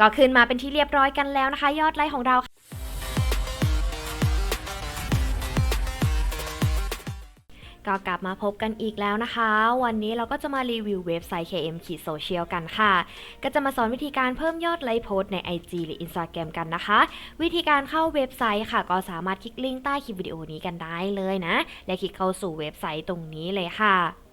ก็ขึ้นมาเป็นที่เรียบร้อยกันแล้วนะคะ ยอดไลค์ของเราก็กลับมาพบกันอีกแล้วนะคะ วันนี้เราก็จะมารีวิวเว็บไซต์ KM ขีดโซเชียลกันค่ะ ก็จะมาสอนวิธีการเพิ่มยอดไลค์โพสใน IG หรือ Instagram กันนะคะ วิธีการเข้าเว็บไซต์ค่ะ ก็สามารถคลิกลิงก์ใต้คลิปวิดีโอนี้กันได้เลยนะ และคลิกเข้าสู่เว็บไซต์ตรงนี้เลยค่ะ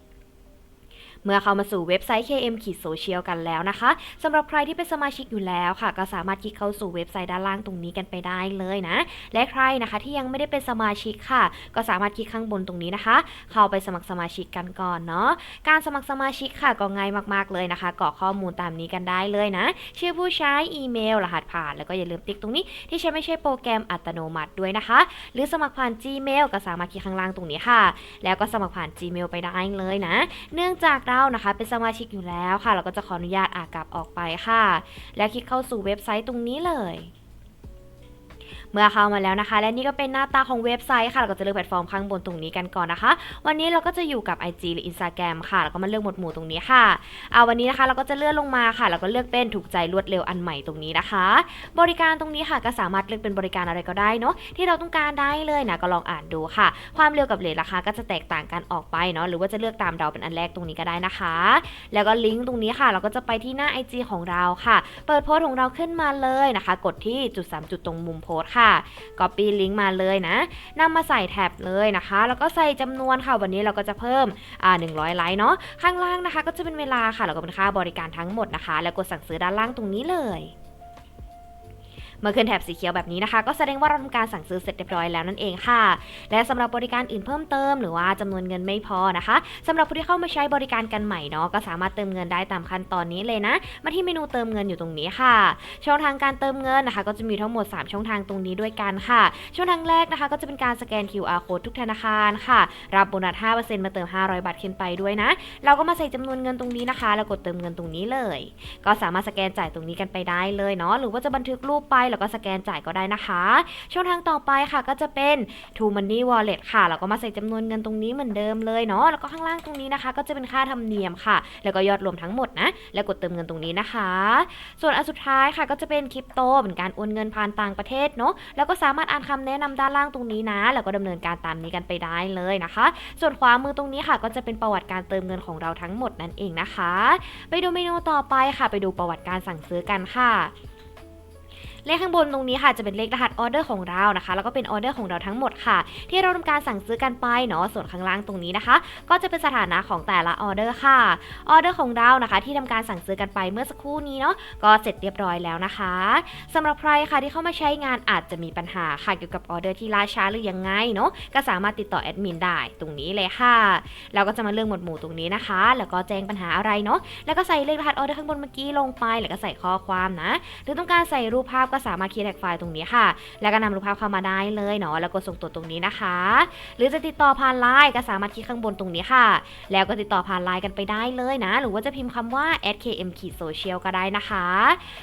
เมื่อเข้ามาสู่เว็บไซต์ KM ขีดโซเชียลกันแล้วนะคะสำหรับใครที่เป็นสมาชิกอยู่แล้วค่ะ ก็สามารถคลิกเข้าสู่เว็บไซต์ด้านล่างตรงนี้กันไปได้เลยนะ และใครนะคะที่ยังไม่ได้เป็นสมาชิกค่ะ ก็สามารถคลิกข้างบนตรงนี้นะคะ เข้าไปสมัครสมาชิกกันก่อนเนาะการสมัครสมาชิกค่ะก็ง่ายมากๆเลยนะคะกรอกข้อมูลตามนี้กันได้เลยนะ ชื่อผู้ใช้อีเมล รหัสผ่าน แล้วก็อย่าลืมติ๊กตรงนี้ ที่ใช้ไม่ใช่โปรแกรมอัตโนมัติด้วยนะคะ หรือสมัครผ่าน Gmail ก็สามารถคลิกข้างล่างตรงนี้ค่ะ แล้วก็สมัครผ่าน Gmail ไปได้เลยนะ เนื่องจากเรานะคะ เป็นสมาชิกอยู่แล้วค่ะ เราก็จะขออนุญาตอากลับออกไปค่ะ แล้วคลิกเข้าสู่เว็บไซต์ตรงนี้เลย เมื่อเข้ามาแล้วนะคะ และนี่ก็เป็นหน้าตาของเว็บไซต์ค่ะ เราก็จะเลือกแพลตฟอร์มข้างบนตรงนี้กันก่อนนะคะ วันนี้เราก็จะอยู่กับ IG หรือ Instagram ค่ะ แล้วก็มาเลือกหมวดหมู่ตรงนี้ค่ะเอาวันนี้นะคะเราก็จะเลื่อนลงมาค่ะ แล้วก็เลือกเป็นถูกใจรวดเร็วอันใหม่ตรงนี้นะคะ บริการตรงนี้ค่ะก็สามารถเลือกเป็นบริการอะไรก็ได้เนาะที่เราต้องการได้เลยนะก็ลองอ่านดูค่ะ ความเร็วกับเรทราคาก็จะแตกต่างกันออกไปเนาะหรือว่าจะเลือกตามเราเป็นอันแรกตรงนี้ก็ได้นะคะ แล้วก็ลิงก์ตรงนี้ค่ะ เราก็จะไปที่หน้า IG ของเราค่ะ เปิดโพสต์ของเราขึ้นมาเลยนะคะ กดที่จุด 3 จุดตรงมุมโพสต์ค่ะ Copy ลิงก์มาเลยนะนำมาใส่แท็บเลยนะคะ แล้วก็ใส่จำนวนค่ะ วันนี้เราก็จะเพิ่มอ่า100 ไลค์เนาะข้างล่างนะคะ ก็จะเป็นเวลาค่ะแล้วก็เป็นค่าบริการทั้งหมดนะคะ แล้วกดสั่งซื้อด้านล่างตรงนี้เลย เมื่อขึ้นแถบสีเขียวแบบนี้นะคะ ก็แสดงว่าเราทำการสั่งซื้อเสร็จเรียบร้อยแล้วนั่นเองค่ะ และสำหรับบริการอื่นเพิ่มเติมหรือว่าจำนวนเงินไม่พอนะคะสำหรับผู้ที่เข้ามาใช้บริการกันใหม่เนาะก็สามารถเติมเงินได้ตามขั้นตอนนี้เลยนะ มาที่เมนูเติมเงินอยู่ตรงนี้ค่ะ ช่องทางการเติมเงินนะคะ ก็จะมีทั้งหมด 3 ช่องทางตรงนี้ด้วยกันค่ะ ช่องทางแรกนะคะ ก็จะเป็นการสแกน QR code ทุกธนาคารค่ะ รับโบนัส 5%มาเติม 500 บาทขึ้นไปด้วยนะ เราก็มาใส่จำนวนเงินตรงนี้นะคะ แล้วกดเติมเงินตรงนี้เลย ก็สามารถสแกนจ่ายตรงนี้กันไปได้เลยเนาะหรือว่าจะบันทึกรูปไปแล้วก็สแกนจ่ายก็ได้นะคะ ช่องทางต่อไปค่ะก็จะเป็น True Money Wallet ค่ะแล้วก็มาใส่จำนวนเงินตรงนี้เหมือนเดิมเลยเนาะแล้วก็ข้างล่างตรงนี้นะคะ ก็จะเป็นค่าธรรมเนียมค่ะ แล้วก็ยอดรวมทั้งหมดนะ แล้วกดเติมเงินตรงนี้นะคะ ส่วนอันสุดท้ายค่ะก็จะเป็นคริปโตเป็นการโอนเงินผ่านต่างประเทศเนาะแล้วก็สามารถอ่านคำแนะนำด้านล่างตรงนี้นะ แล้วก็ดำเนินการตามนี้กันไปได้เลยนะคะ ส่วนขวามือตรงนี้ค่ะ ก็จะเป็นประวัติการเติมเงินของเราทั้งหมดนั่นเองนะคะ ไปดูเมนูต่อไปค่ะ ไปดูประวัติการสั่งซื้อกันค่ะ เลขข้างบนตรงนี้ค่ะจะเป็นเลขรหัสออเดอร์ของเรานะคะ แล้วก็เป็นออเดอร์ของเราทั้งหมดค่ะ ที่เราทำการสั่งซื้อกันไปเนาะส่วนข้างล่างตรงนี้นะคะ ก็จะเป็นสถานะของแต่ละออเดอร์ค่ะออเดอร์ของเรานะคะ ที่ทำการสั่งซื้อกันไปเมื่อสักครู่นี้เนาะก็เสร็จเรียบร้อยแล้วนะคะสำหรับใครค่ะที่เข้ามาใช้งานอาจจะมีปัญหาค่ะเกี่ยวกับออเดอร์ที่ล่าช้าหรือยังไงเนาะก็สามารถติดต่อแอดมินได้ตรงนี้เลยค่ะเราก็จะมาเลือกหมวดหมู่ตรงนี้นะคะ แล้วก็แจ้งปัญหาอะไรเนาะแล้วก็ใส่เลขรหัสออเดอร์ข้างบนเมื่อกี้ลงไป แล้วก็ใส่ข้อความนะหรือต้องการใส่รูปภาพก็สามารถคีย์แท็กไฟล์ตรงนี้ค่ะ แล้วก็นำรูปภาพเข้ามาได้เลยเนาะแล้วก็ส่งตัวตรงนี้นะคะ หรือจะติดต่อผ่านไลน์ก็สามารถคลิกข้างบนตรงนี้ค่ะ แล้วก็ติดต่อผ่านไลน์กันไปได้เลยนะ หรือว่าจะพิมพ์คำว่า @km ขีด social ก็ได้นะคะ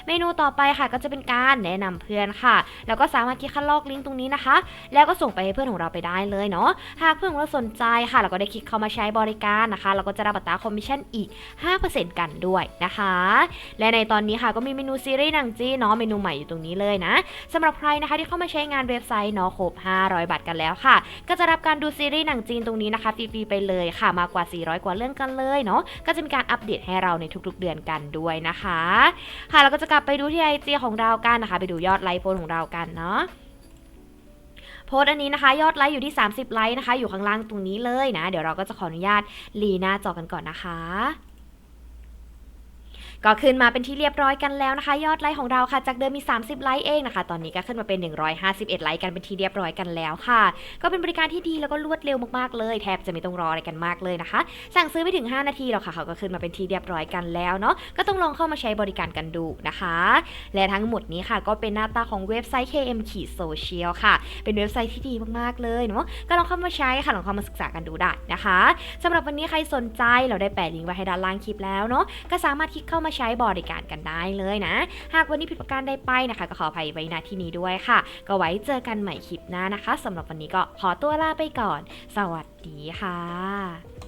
เมนูต่อไปค่ะก็จะเป็นการแนะนำเพื่อนค่ะ แล้วก็สามารถคลิกคัดลอกลิงก์ตรงนี้นะคะ แล้วก็ส่งไปให้เพื่อนของเราไปได้เลยเนาะหากเพื่อนของเราสนใจค่ะเราก็ได้คลิกเข้ามาใช้บริการนะคะ เราก็จะรับอัตราคอมมิชชั่นอีก 5%กันด้วยนะคะ และในตอนนี้ค่ะก็มีเมนูซีรีส์หนังจีเนาะเมนูใหม่อยู่ตรงนี้เลยนะสำหรับใครนะคะที่เข้ามาใช้งานเว็บไซต์เนาะครบ500 บาทกันแล้วค่ะ ก็จะรับการดูซีรีส์หนังจีนตรงนี้นะคะฟรีๆไปเลยค่ะ มากกว่า 400 กว่าเรื่องกันเลยเนาะก็จะมีการอัปเดตให้เราในทุกๆเดือนกันด้วยนะคะ ค่ะเราก็จะกลับไปดูที่ไอจีของเรากันนะคะ ไปดูยอดไลค์โพสของเรากันเนาะโพสต์อันนี้นะคะ ยอดไลค์อยู่ที่ 30 ไลค์นะคะ อยู่ข้างล่างตรงนี้เลยนะ เดี๋ยวเราก็จะขออนุญาตรีหน้าจอกันก่อนนะคะ ก็ขึ้นมาเป็นที่เรียบร้อยกันแล้วนะคะ ยอดไลค์ของเราค่ะจากเดิมมี 30 ไลค์เองนะคะ ตอนนี้ก็ขึ้นมาเป็น 151 ไลค์กันเป็นที่เรียบร้อยกันแล้วค่ะ ก็เป็นบริการที่ดีแล้วก็รวดเร็วมากๆเลยแทบจะไม่ต้องรออะไรกันมากเลยนะคะ สั่งซื้อไม่ถึง 5 นาทีหรอกค่ะเขาก็ขึ้นมาเป็นที่เรียบร้อยกันแล้วเนาะก็ต้องลองเข้ามาใช้บริการกันดูนะคะ และทั้งหมดนี้ค่ะ ก็เป็นหน้าตาของเว็บไซต์ KM ขีดโซเชียลค่ะ เป็นเว็บไซต์ที่ดีมากๆเลยเนาะก็ลองเข้ามาใช้ค่ะลองเข้ามาศึกษากันดูได้นะคะสำหรับวันนี้ใครสนใจเราได้แปะลิงก์ไว้ให้ด้านล่างคลิปแล้วเนาะก็สามารถคลิกเข้ามาใช้บริการกันได้เลยนะ หากวันนี้ผิดประการใดไปนะคะ ก็ขออภัยไว้ณที่นี้ด้วยค่ะ ก็ไว้เจอกันใหม่คลิปหน้านะคะสำหรับวันนี้ก็ขอตัวลาไปก่อน สวัสดีค่ะ